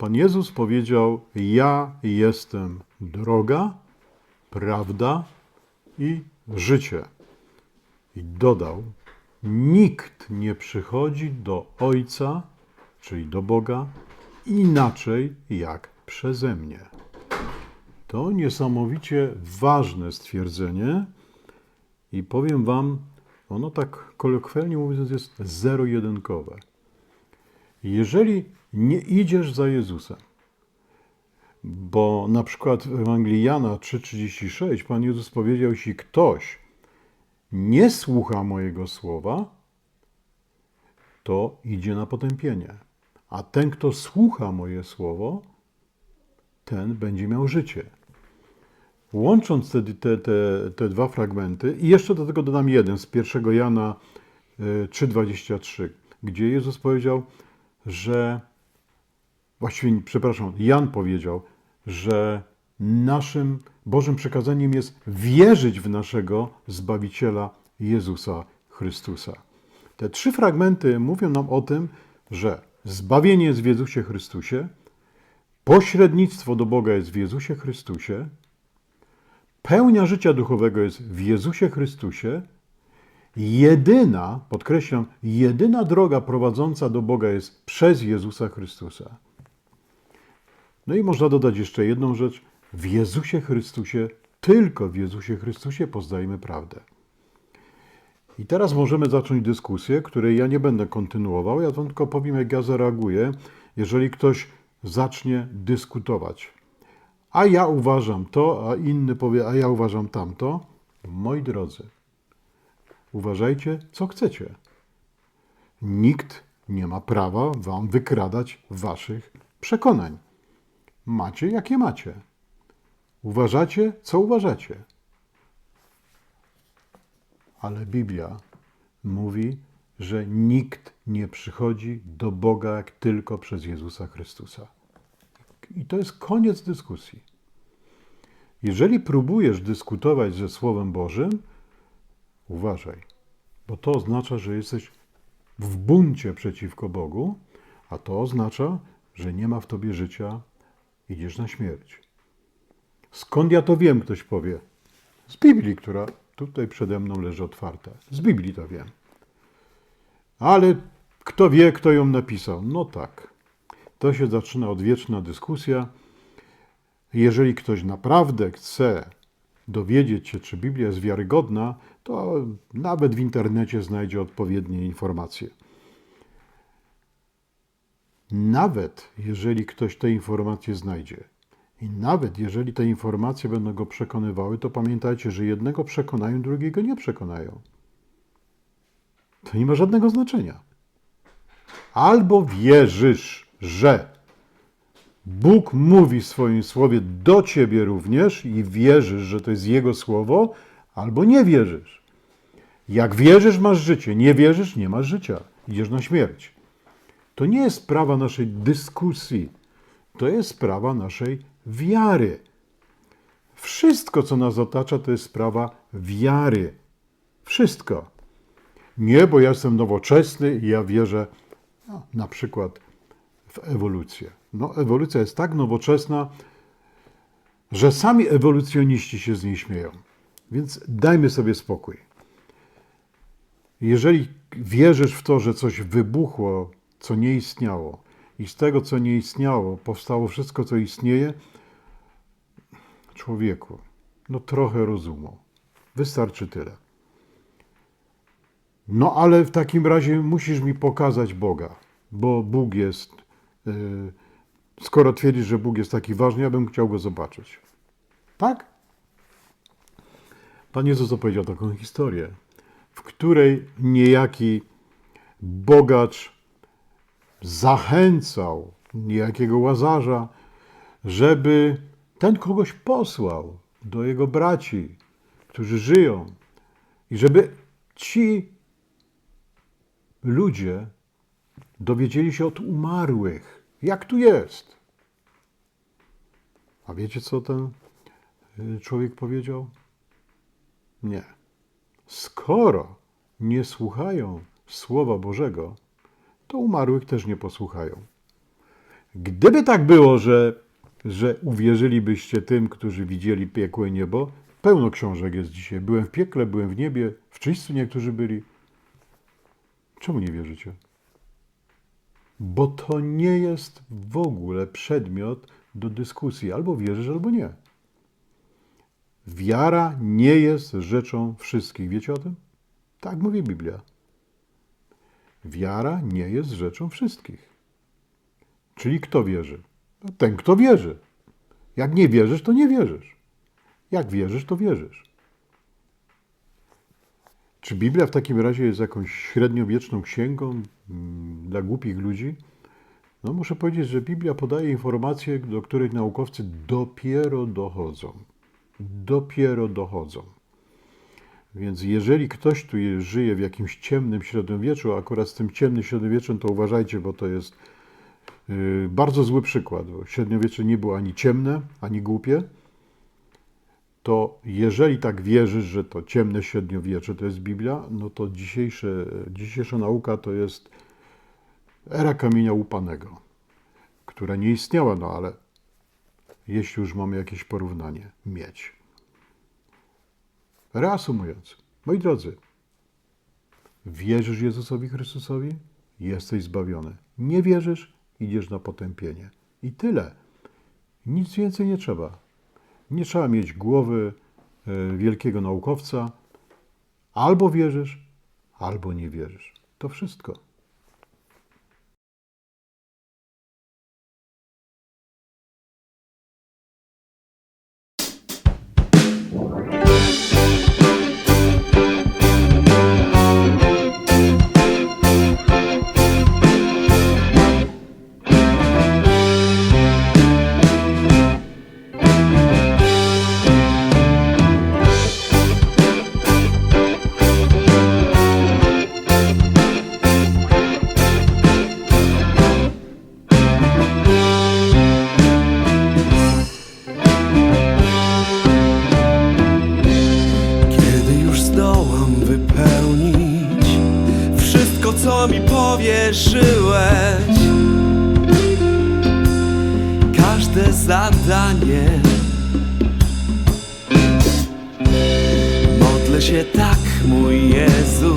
Pan Jezus powiedział: Ja jestem droga, prawda i życie. I dodał: Nikt nie przychodzi do Ojca, czyli do Boga, inaczej jak przeze mnie. To niesamowicie ważne stwierdzenie i powiem Wam, ono tak kolokwialnie mówiąc jest zero-jedynkowe. Jeżeli nie idziesz za Jezusem, bo na przykład w Ewangelii Jana 3,36 Pan Jezus powiedział, jeśli ktoś nie słucha mojego słowa, to idzie na potępienie. A ten, kto słucha moje słowo, ten będzie miał życie. Łącząc te, te, te, te dwa fragmenty, i jeszcze do tego dodam jeden z 1 Jana y, 3,23, gdzie Jezus powiedział, że właściwie, przepraszam, Jan powiedział, że naszym Bożym przekazaniem jest wierzyć w naszego Zbawiciela Jezusa Chrystusa. Te trzy fragmenty mówią nam o tym, że zbawienie jest w Jezusie Chrystusie, pośrednictwo do Boga jest w Jezusie Chrystusie, pełnia życia duchowego jest w Jezusie Chrystusie, jedyna, podkreślam, jedyna droga prowadząca do Boga jest przez Jezusa Chrystusa. No i można dodać jeszcze jedną rzecz. W Jezusie Chrystusie, tylko w Jezusie Chrystusie poznajemy prawdę. I teraz możemy zacząć dyskusję, której ja nie będę kontynuował. Ja tylko powiem, jak ja zareaguję, jeżeli ktoś zacznie dyskutować. A ja uważam to, a inny powie, a ja uważam tamto. Moi drodzy, uważajcie, co chcecie. Nikt nie ma prawa wam wykradać waszych przekonań. Macie, jakie macie. Uważacie, co uważacie. Ale Biblia mówi, że nikt nie przychodzi do Boga jak tylko przez Jezusa Chrystusa. I to jest koniec dyskusji. Jeżeli próbujesz dyskutować ze Słowem Bożym, uważaj, bo to oznacza, że jesteś w buncie przeciwko Bogu, a to oznacza, że nie ma w tobie życia, idziesz na śmierć. Skąd ja to wiem, ktoś powie? Z Biblii, która tutaj przede mną leży otwarta. Z Biblii to wiem. Ale kto wie, kto ją napisał? No tak. To się zaczyna odwieczna dyskusja. Jeżeli ktoś naprawdę chce dowiedzieć się, czy Biblia jest wiarygodna, to nawet w internecie znajdzie odpowiednie informacje. Nawet jeżeli ktoś te informacje znajdzie, i nawet jeżeli te informacje będą go przekonywały, to pamiętajcie, że jednego przekonają, drugiego nie przekonają. To nie ma żadnego znaczenia. Albo wierzysz, że Bóg mówi w swoim słowie do ciebie również i wierzysz, że to jest Jego słowo, albo nie wierzysz. Jak wierzysz, masz życie. Nie wierzysz, nie masz życia. Idziesz na śmierć. To nie jest sprawa naszej dyskusji. To jest sprawa naszej wiary. Wszystko, co nas otacza, to jest sprawa wiary. Wszystko. Nie, bo ja jestem nowoczesny i ja wierzę no, na przykład w ewolucję. No, ewolucja jest tak nowoczesna, że sami ewolucjoniści się z niej śmieją. Więc dajmy sobie spokój. Jeżeli wierzysz w to, że coś wybuchło, co nie istniało, i z tego, co nie istniało, powstało wszystko, co istnieje, człowieku, no trochę rozumu. Wystarczy tyle. No ale w takim razie musisz mi pokazać Boga, bo Bóg jest. Yy, skoro twierdzisz, że Bóg jest taki ważny, ja bym chciał go zobaczyć. Tak? Pan Jezus opowiedział taką historię, w której niejaki bogacz zachęcał niejakiego łazarza, żeby ten kogoś posłał do jego braci, którzy żyją, i żeby ci ludzie dowiedzieli się od umarłych, jak tu jest. A wiecie, co ten y, człowiek powiedział? Nie. Skoro nie słuchają Słowa Bożego, to umarłych też nie posłuchają. Gdyby tak było, że, że uwierzylibyście tym, którzy widzieli piekłe niebo, pełno książek jest dzisiaj. Byłem w piekle, byłem w niebie, w czyśćcu niektórzy byli. Czemu nie wierzycie? Bo to nie jest w ogóle przedmiot do dyskusji. Albo wierzysz, albo nie. Wiara nie jest rzeczą wszystkich. Wiecie o tym? Tak mówi Biblia. Wiara nie jest rzeczą wszystkich. Czyli kto wierzy? No, ten, kto wierzy. Jak nie wierzysz, to nie wierzysz. Jak wierzysz, to wierzysz. Czy Biblia w takim razie jest jakąś średniowieczną księgą mm, dla głupich ludzi? No muszę powiedzieć, że Biblia podaje informacje, do których naukowcy dopiero dochodzą. Dopiero dochodzą. Więc jeżeli ktoś tu je- żyje w jakimś ciemnym średniowieczu, a akurat z tym ciemnym średniowieczem to uważajcie, bo to jest yy, bardzo zły przykład, bo średniowiecze nie było ani ciemne, ani głupie, to jeżeli tak wierzysz, że to ciemne średniowiecze to jest Biblia, no to dzisiejsze, dzisiejsza nauka to jest era kamienia łupanego, która nie istniała, no ale jeśli już mamy jakieś porównanie mieć. Reasumując, moi drodzy, wierzysz Jezusowi Chrystusowi? Jesteś zbawiony. Nie wierzysz? Idziesz na potępienie. I tyle. Nic więcej nie trzeba. Nie trzeba mieć głowy e, wielkiego naukowca. Albo wierzysz, albo nie wierzysz. To wszystko. Zadanie. Modlę się tak, mój Jezu,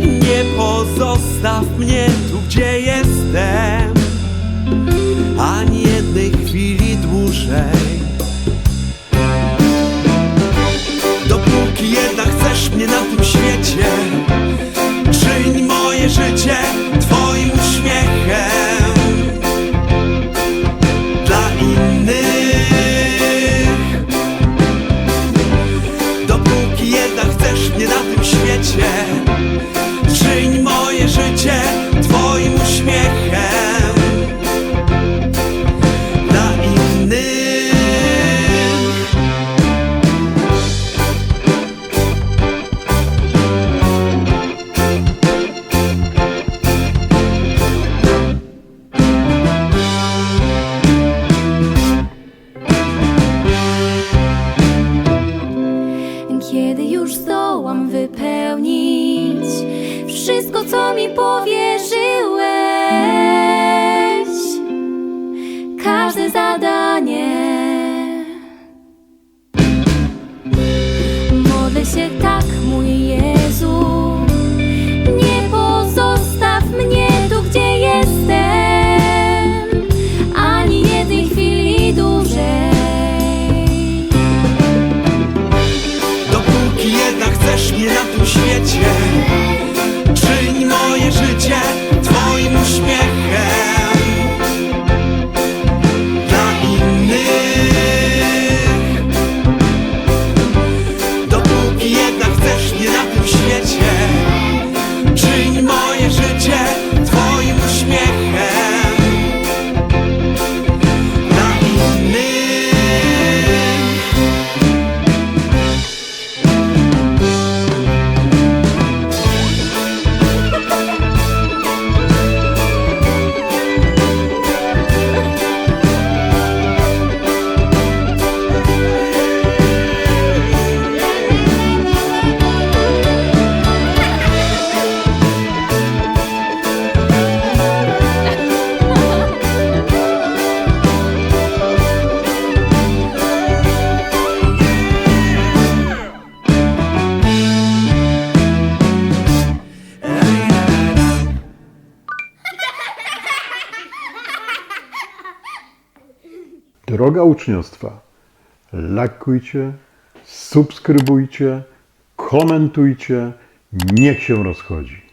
nie pozostaw mnie tu, gdzie jestem, ani jednej chwili dłużej. Mnie na tym świecie mnie na tym świecie Droga uczniostwa. Lajkujcie, subskrybujcie, komentujcie. Niech się rozchodzi.